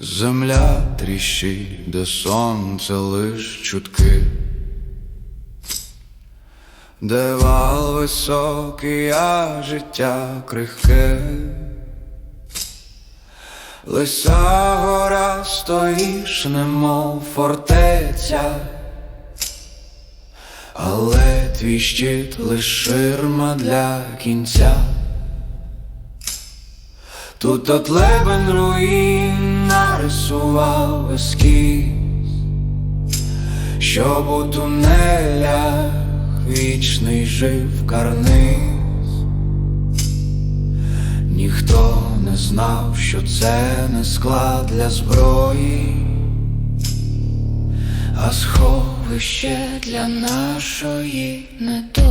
земля тріщить, де сонце лиш чутки, де вал високий, а життя крихке. Лиса гора стоїш, немов фортеця, але твій щит лиш ширма для кінця. Тут от лебен руїн нарисував ескіз, щоб у тунелях вічний жив карниз. Ніхто не знав, що це не склад для зброї, а сховище для нашої недолі.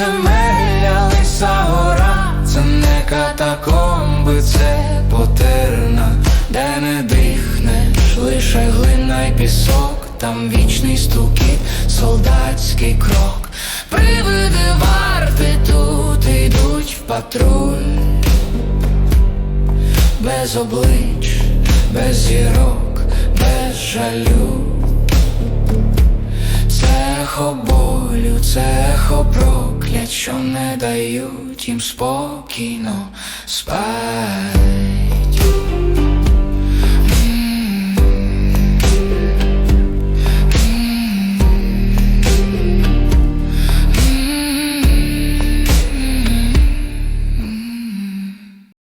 Підземелля лиса гора, це не катакомби, це потерна, де не дихнеш, лише глина й пісок, там вічний стукіт, солдатський крок. Привиди варти тут йдуть в патруль, без облич, без зірок, без жалю. Цехо болю, цехо проклять, що не дають їм спокійно спати.